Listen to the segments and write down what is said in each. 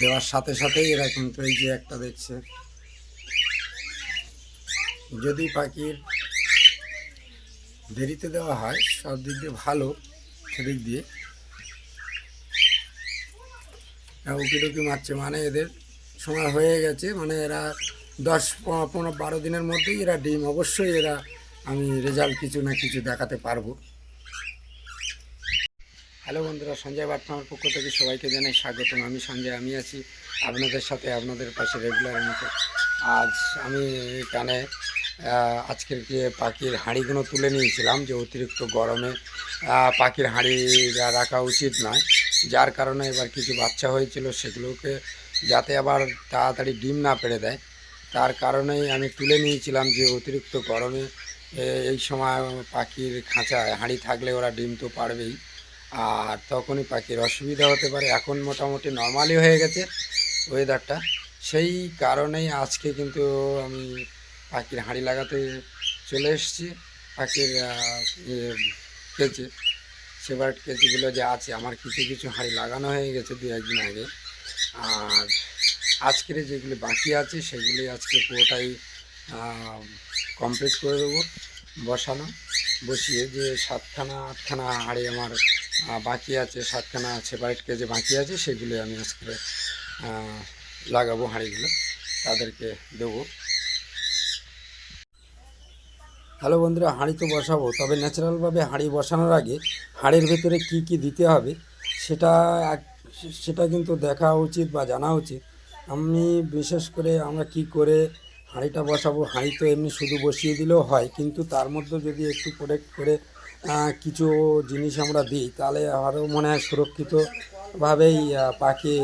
দেওয়ার সাথে সাথেই এরা কিন্তু এই যে একটা দেখছে। যদি পাখির দেরিতে দেওয়া হয় সব দিক দিয়ে ভালো সেদিক দিয়ে। উকি টুকি মারছে মানে এদের সময় হয়ে গেছে মানে এরা দশ পনেরো বারো দিনের মধ্যেই এরা ডিম, অবশ্যই এরা আমি রেজাল্ট কিছু না কিছু দেখাতে পারব। হ্যালো বন্ধুরা, সঞ্জয় বার্তামার পক্ষ থেকে সবাইকে জানাই স্বাগতম। আমি সঞ্জয়, আমি আছি আপনাদের সাথে, আপনাদের পাশে রেগুলার মতো। আজ আমি এখানে আজকের যে পাখির হাঁড়িগুলো তুলে নিয়েছিলাম, যে অতিরিক্ত গরমে পাখির হাঁড়ি রাখা উচিত নয়, যার কারণে এবার কিছু বাচ্চা হয়েছিল, সেগুলোকে যাতে আবার তাড়াতাড়ি ডিম না পেড়ে দেয়। তার কারণেই আমি তুলে নিয়েছিলাম যে অতিরিক্ত গরমে এই সময় পাখির খাঁচায় হাঁড়ি থাকলে ওরা ডিম তো পারবেই। আর তখনই পাখির অসুবিধা হতে পারে। এখন মোটামুটি নর্মালি হয়ে গেছে ওয়েদারটা সেই কারণেই আজকে কিন্তু আমি পাখির হাঁড়ি লাগাতে চলে এসেছি। পাখির কেচে সেবার কেচেগুলো যে আছে, আমার কিছু কিছু হাঁড়ি লাগানো হয়ে গেছে দু একদিন আগে। আর আজকের যেগুলি বাকি আছে, সেগুলি আজকে পুরোটাই কমপ্লিট করে দেবো। বসানো, বসিয়ে যে সাতখানা, আটখানা হাঁড়ি আমার বাকি আছে, সাতখানা আছে সেপারেট কেজে বাকি আছে, সেগুলি আমি আজকে লাগাবো হাঁড়িগুলো, তাদেরকে দেবো। হ্যালো বন্ধুরা, হাঁড়ি তো বসাবো, তবে ন্যাচারালভাবে হাঁড়ি বসানোর আগে হাঁড়ির ভেতরে কি কি দিতে হবে, সেটা সেটা কিন্তু দেখা উচিত বা জানা উচিত। আমি বিশেষ করে আমরা কি করে হাঁড়িটা বসাবো, হাঁড়ি তো এমনি শুধু বসিয়ে দিলেও হয়, কিন্তু তার মধ্যে যদি একটু প্রোটেক্ট করে কিছু জিনিস আমরা দিই, তাহলে আরও মনে হয় সুরক্ষিতভাবেই পাখি,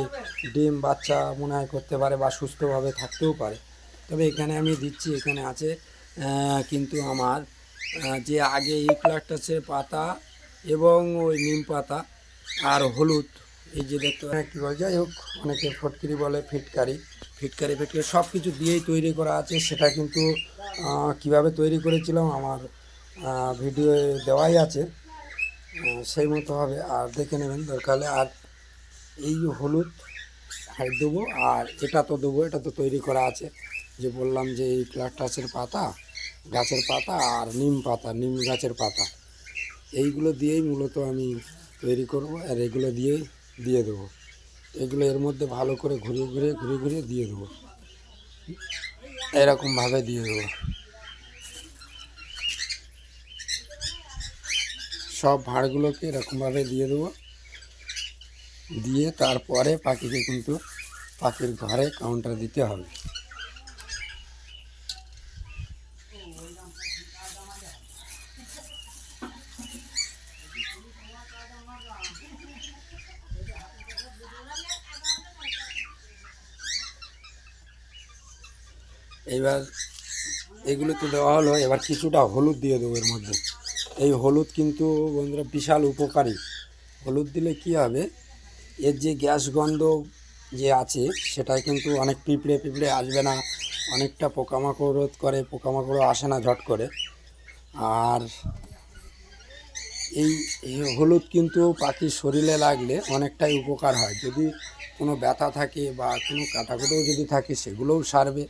ডিম, বাচ্চা মনে হয় করতে পারে বা সুস্থভাবে থাকতেও পারে। তবে এখানে আমি দিচ্ছি, এখানে আছে কিন্তু আমার যে আগে ইউক্লাকটাসের পাতা এবং ওই নিম পাতা আর হলুদ, এই যে দেখতে কী বলে, যাই হোক, অনেকে ফটকিরি বলে, ফিটকারি ফিটকারি ফিটকারি সব কিছু দিয়েই তৈরি করা আছে, সেটা কিন্তু কীভাবে তৈরি করেছিলাম আমার ভিডিও দেওয়াই আছে। সেই মতো হবে, আর দেখে নেবেন দরকার আর এই হলুদ হাই দেবো, আর এটা তো দেবো, এটা তো তৈরি করা আছে। যে বললাম যে এই প্লাস্টাসের পাতা, গাছের পাতা আর নিম পাতা, নিম গাছের পাতা। এইগুলো দিয়েই মূলত আমি তৈরি করব, আর এগুলো দিয়েই দিয়ে দেবো। এগুলো এর মধ্যে ভালো করে ঘুরিয়ে ঘুরিয়ে ঘুরিয়ে ঘুরিয়ে দিয়ে দেবো। এরকমভাবে দিয়ে দেবো। সব ভাঁড়গুলোকে এরকমভাবে দিয়ে দেবো। দিয়ে তারপরে পাখিকে কিন্তু পাখির ঘরে কাউন্টার দিতে হবে। এবার এগুলো তো দেওয়া হলো, এবার কিছুটা হলুদ দিয়ে দেবো এর মধ্যে। এই হলুদ কিন্তু বন্ধুরা বিশাল উপকারী। হলুদ দিলে কি হবে? এর যে গ্যাস গন্ধ যে আছে, সেটাই কিন্তু অনেক পিঁপড়ে পিঁপড়ে আসবে না। অনেকটা পোকামাকড় রোধ করে, পোকামাকড়ও আসে না ঝট করে। আর এই এই হলুদ কিন্তু পাখির শরীরে লাগলে অনেকটাই উপকার হয়। যদি কোনো ব্যথা থাকে বা কোনো কাটাকুটোও যদি থাকে, সেগুলোও সারবে।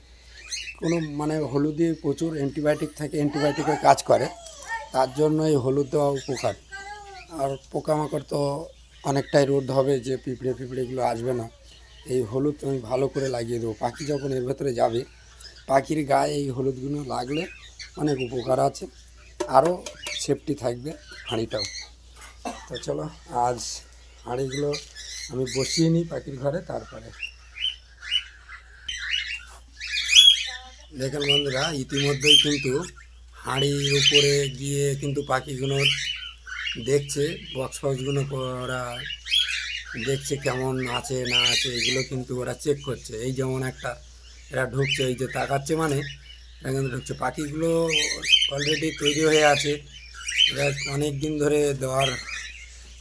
কোনো মানে হলুদে প্রচুর অ্যান্টিবায়োটিক থাকে, অ্যান্টিবায়োটিকের কাজ করে। তার জন্য এই হলুদ দেওয়া উপকার। আর পোকামাকড় তো অনেকটাই রোদ হবে যে পিঁপড়ে পিঁপড়েগুলো আসবে না। এই হলুদ আমি ভালো করে লাগিয়ে দেবো। পাখি যখন এর ভেতরে যাবে, পাখির গায়ে এই হলুদগুলো লাগলে অনেক উপকার আছে। আরও সেফটি থাকবে হাঁড়িটাও। তো চলো, আজ হাঁড়িগুলো আমি বসিয়ে নিই পাখির ঘরে, তারপরে। দেখেন বন্ধুরা, ইতিমধ্যেই কিন্তু হাঁড়ির উপরে গিয়ে কিন্তু পাখিগুলো দেখছে বক্স ফক্সগুলো ওরা দেখছে কেমন আছে, না আছে, এগুলো কিন্তু ওরা চেক করছে। এই যেমন একটা এরা ঢুকছে, এই যে তাকাচ্ছে মানে এরা কিন্তু ঢুকছে। পাখিগুলো অলরেডি তৈরি হয়ে আছে। এরা অনেক দিন ধরে দেওয়ার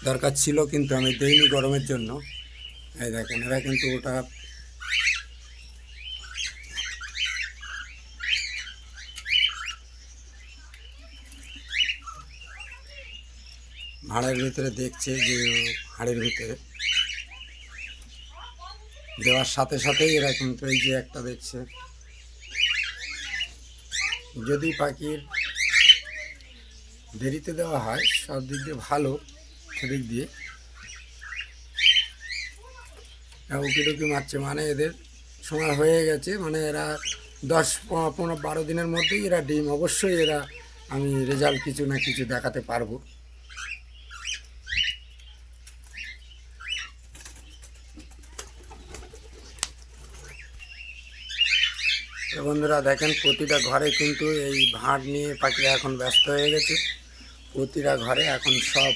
দরকার ছিল, কিন্তু আমি দেইনি গরমের জন্য। এই দেখেন, এরা কিন্তু ওটা ভাঁড়ের ভিতরে দেখছে যে হাড়ের ভিতরে। দেওয়ার সাথে সাথেই এরা কিন্তু এই যে একটা দেখছে। যদি পাখির দেরিতে দেওয়া হয়, সব দিক দিয়ে ভালো, সেদিক দিয়ে। উকি টুকি মারছে মানে এদের সময় হয়ে গেছে মানে এরা দশ পনেরো, বারো দিনের মধ্যেই এরা ডিম, অবশ্যই এরা আমি রেজাল্ট কিছু না কিছু দেখাতে পারব। বন্ধুরা দেখেন, প্রতিটা ঘরে কিন্তু এই ভাঁড় নিয়ে পাখিরা এখন ব্যস্ত হয়ে গেছে। প্রতিটা ঘরে এখন সব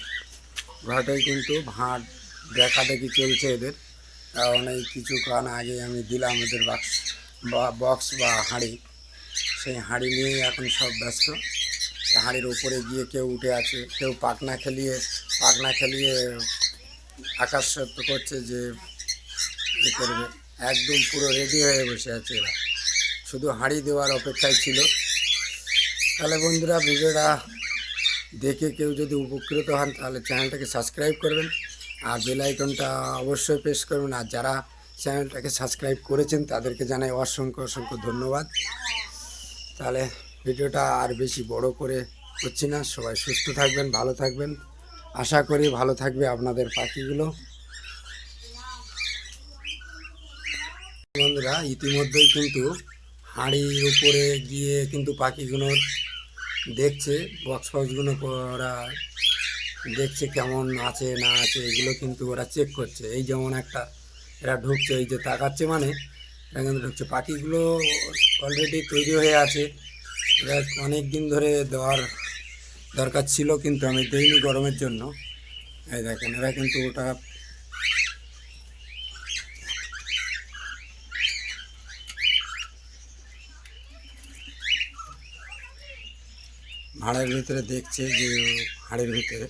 ঘরেই কিন্তু ভাঁড় দেখা দেখি চলছে এদের। কারণ এই কিছুক্ষণ আগে আমি দিলাম এদের বাক্স বা বক্স বা হাঁড়ি। সেই হাঁড়ি নিয়েই এখন সব ব্যস্ত। হাঁড়ির উপরে গিয়ে কেউ উঠে আছে, কেউ পাখনা খেলিয়ে পাখনা খেলিয়ে আকাশ করছে যে করবে। একদম পুরো রেডি হয়ে বসে আছে এরা। শুধু হাঁড়ি দেওয়ার অপেক্ষায় ছিল। তাহলে বন্ধুরা, ভিডিওটা দেখে কেউ যদি উপকৃত হন, তাহলে চ্যানেলটাকে সাবস্ক্রাইব করবেন আর বেল আইকনটা অবশ্যই প্রেস করবেন। আর যারা চ্যানেলটাকে সাবস্ক্রাইব করেছেন, তাদেরকে জানাই অসংখ্য অসংখ্য ধন্যবাদ। তাহলে ভিডিওটা আর বেশি বড় করে করছি না। সবাই সুস্থ থাকবেন, ভালো থাকবেন। আশা করি ভালো থাকবে আপনাদের পাখিগুলো। বন্ধুরা, ইতিমধ্যেই কিন্তু হাঁড়ির উপরে গিয়ে কিন্তু পাখিগুলো দেখছে বক্স ফক্সগুলো ওরা দেখছে কেমন আছে, না আছে, এগুলো কিন্তু ওরা চেক করছে। এই যেমন একটা এরা ঢুকছে, এই যে তাকাচ্ছে মানে এরা কিন্তু ঢুকছে। পাখিগুলো অলরেডি তৈরি হয়ে আছে। এরা অনেক দিন ধরে দেওয়ার দরকার ছিল, কিন্তু আমি দেইনি গরমের জন্য। এই দেখেন, এরা কিন্তু ওটা ভাঁড়ের ভিতরে দেখছে যে হাড়ের ভিতরে।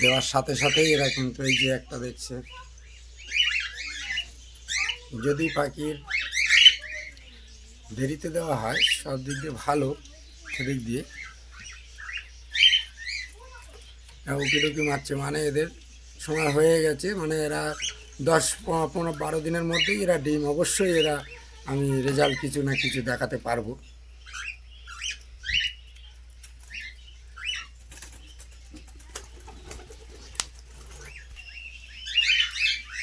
দেওয়ার সাথে সাথেই এরা কিন্তু এই যে একটা দেখছে। যদি পাখির দেরিতে দেওয়া হয়, সব দিক দিয়ে ভালো, সেদিক দিয়ে। উকি টুকি মারছে। মানে এদের সময় হয়ে গেছে। মানে এরা দশ পনেরো, বারো দিনের মধ্যেই এরা ডিম। অবশ্যই এরা আমি রেজাল্ট কিছু না কিছু দেখাতে পারব।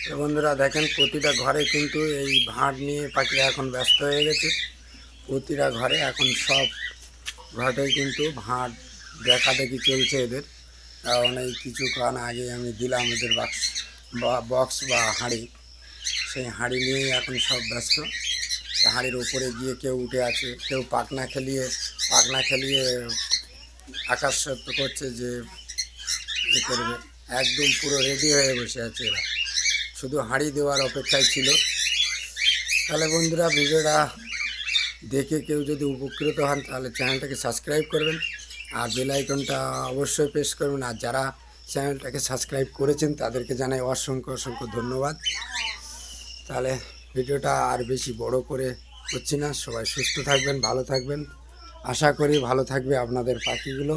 তো বন্ধুরা, দেখেন প্রতিটা ঘরে কিন্তু এই ভাঁড় নিয়ে পাখিরা এখন ব্যস্ত হয়ে গেছে। প্রতিটা ঘরে এখন সব ঘরেই কিন্তু ভাঁড় দেখা দেখি চলছে এদের। কারণ এই কিছুক্ষণ আগে আমি দিলাম এদের বাক্স বক্স বা হাঁড়ি। সেই হাঁড়ি নিয়েই এখন সব ব্যস্ত। হাঁড়ির উপরে গিয়ে কেউ উঠে আছে, কেউ পাখনা খেলিয়ে পাখনা খেলিয়ে আকাশ করছে যে করবে? একদম পুরো রেডি হয়ে বসে আছে এরা। শুধু হাঁড়ি দেওয়ার অপেক্ষায় ছিল। তাহলে বন্ধুরা, ভিডিওটা দেখে কেউ যদি উপকৃত হন, তাহলে চ্যানেলটাকে সাবস্ক্রাইব করবেন। আর বেল আইকনটা অবশ্যই প্রেস করবেন। আর যারা চ্যানেলটাকে সাবস্ক্রাইব করেছেন, তাদেরকে জানাই অসংখ্য অসংখ্য ধন্যবাদ। তাহলে ভিডিওটা আর বেশি বড় করে করছি না। সবাই সুস্থ থাকবেন, ভালো থাকবেন। আশা করি ভালো থাকবে আপনাদের পাখিগুলো।